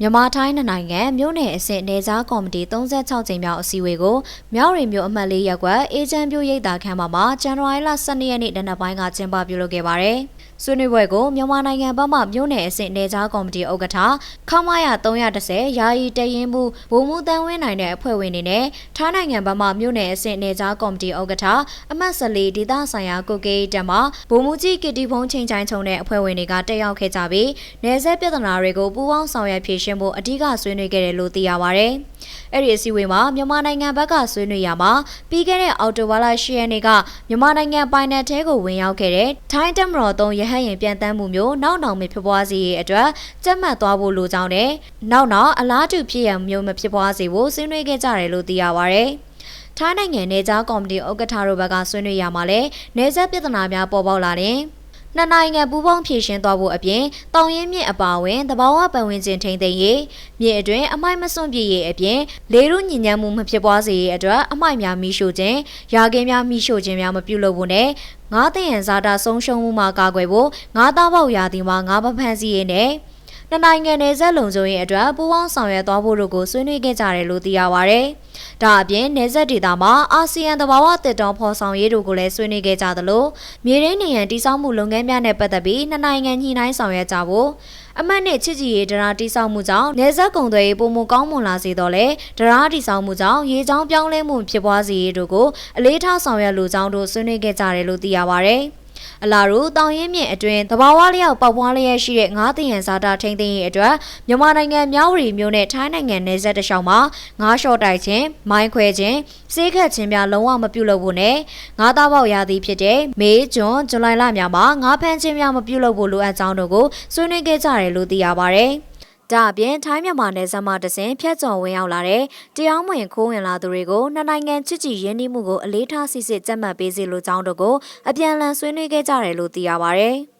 မြန်မာထိုင်းနှစ်နိုင်ငံမြို့နယ်အဆင့်နေကြားကော်မတီ36ကြိမ်မြောက်အစည်းအဝေးကိုမြောက်ရီမြို့အမှတ်၄ရပ်ကွက်အေဂျင့်ပြိုရိပ်သာခန်းမှာဇန်နဝါရီလ12ရက်နေ့နံနက်ပိုင်းကကျင်းပပြုလုပ်ခဲ့ပါတယ်။ ဆွေးနွေးပွဲကိုမြန်မာနိုင်ငံဘက်မှမြို့နယ်အဆင့်နေကြားကော်မတီဥက္ကဋ္ဌခမရ330ယာယီတရင်မှုဗိုလ်မှူးတန်းဝင်းနိုင်တဲ့အဖွဲ့ဝင်တွေနဲ့ထိုင်းနိုင်ငံဘက်မှမြို့နယ်အဆင့်နေကြားကော်မတီဥက္ကဋ္ဌအမတ်14ဒေသဆိုင်ရာကုကေးတက်မှဗိုလ်မှူးကြီးကီတီဖုံးချိန်ချိုင်းချုံတဲ့အဖွဲ့ဝင်တွေကတက်ရောက်ခဲ့ကြပြီးနေဆက်ပြဿနာတွေကိုပူးပေါင်းဆောင်ရွက်ဖြေရှင်းဖို့အဓိကဆွေးနွေးခဲ့တယ်လို့သိရပါဗျ။ အဲ့ဒီအစည်းအဝေးမှာမြန်မာနိုင်ငံဘက်ကဆွေးနွေးရမှာပြီးခဲ့တဲ့အော်တိုဝါလာရှီယန်တွေကမြန်မာနိုင်ငံပိုင်နယ်ထဲကိုဝင်ရောက်ခဲ့တဲ့ထိုင်းတက်မတော်သုံးရဟတ်ရင်ပြန်တမ်းမှုမျိုးနောက်နောက်မဖြစ်ပွားစေရအတွက်ကြက်မှတ်သွားဖို့လိုကြောင်းနဲ့နောက်နောက်အလားတူဖြစ်ရမျိုးမဖြစ်ပွားစေဖို့ဆွေးနွေးခဲ့ကြတယ်လို့သိရပါဗျ။ထိုင်းနိုင်ငံနေကြားကော်မတီဥက္ကဋ္ဌတို့ဘက်ကဆွေးနွေးရမှာလဲနေဆက်ပြဿနာများပေါ်ပေါက်လာတယ်။ နှစ်နိုင်ငံပူးပေါင်းဖြည့်ရှင်းသွားဖို့အပြင်တောင်ရင်မြစ်အပါအဝင်သဘာဝပတ်ဝန်းကျင်ထိန်းသိမ်းရေးမြစ်အတွင်းအမိုက်မစွန့်ပြည့်ရေးအပြင်လေရုညဉ့်ညမ်းမှုမဖြစ်ပွားစေရေးအတွက်အမိုက်များမိရှို့ခြင်းရာခင်းများမိရှို့ခြင်းများမပြုလုပ်ဖို့နဲ့ငါးသိရန်ဇာတာဆုံးရှုံးမှုမှကာကွယ်ဖို့ငါးသားပေါက်ရာသီမှာငါးပဖန်စီရေးနဲ့ နှစ်နိုင်ငံနယ်စပ်လုံခြုံရေးအတွက်ပူးပေါင်းဆောင်ရွက်သွားဖို့တို့ကိုဆွေးနွေးခဲ့ကြတယ်လို့သိရပါဗျ။ဒါအပြင်နယ်စပ်ဒေသမှာအာဆီယံသဘာဝတစ်တောင်ဖော်ဆောင်ရေးတို့ကိုလည်းဆွေးနွေးခဲ့ကြသလိုမြေရင်းနေရန်တိစောက်မှုလုပ်ငန်းများနဲ့ပတ်သက်ပြီးနှစ်နိုင်ငံညှိနှိုင်းဆောင်ရွက်ကြဖို့အမတ်နဲ့ချစ်ကြည်ရေးဒရာတိစောက်မှုကြောင့်နယ်စပ်ကုံသွယ်ရေးပုံမကောင်းမွန်လာစေတော့လေဒရာတိစောက်မှုကြောင့်ရေချောင်းပြောင်းလဲမှုဖြစ်ပွားစေရေးတို့ကိုအလေးထားဆောင်ရွက်လိုကြောင်းတို့ဆွေးနွေးခဲ့ကြတယ်လို့သိရပါဗျ။ အလာရူတောင်ရင်မြင့်အတွင်းတဘာဝလျောက်ပေါပွားလျက်ရှိတဲ့ငါးတယံဇာတာထိန်းသိမ်းရေးအတွက်မြန်မာနိုင်ငံမြောက်ဝတီမြို့နဲ့ထိုင်းနိုင်ငံနယ်စပ်တလျှောက်မှာငါးလျှော့တိုက်ခြင်းမိုင်းခွဲခြင်းစေးခတ်ခြင်းများလုံးဝမပြုလုပ်ဖို့နဲ့ငါးသားပေါက်ရသည်ဖြစ်တဲ့မေ၊ဂျွန်၊ဇူလိုင်လများမှာငါးဖမ်းခြင်းများမပြုလုပ်ဖို့လိုအပ်ကြောင်းတို့ကိုဆွေးနွေးခဲ့ကြတယ်လို့သိရပါဗျ။ ဒါအပြင်ထိုင်းမြန်မာနယ်စပ်မှတဆင်ဖျက်ကျော်ဝင်ရောက်လာတဲ့တရားမဝင်ခိုးဝင်လာသူတွေကိုနှစ်နိုင်ငံချစ်ကြည်ရင်းနှီးမှုကိုအလေးထားစစ်စစ်ကြက်မှတ်ပေးစီလိုကြောင်းတို့ကိုအပြန်အလှန်ဆွေးနွေးခဲ့ကြတယ်လို့သိရပါဗျ။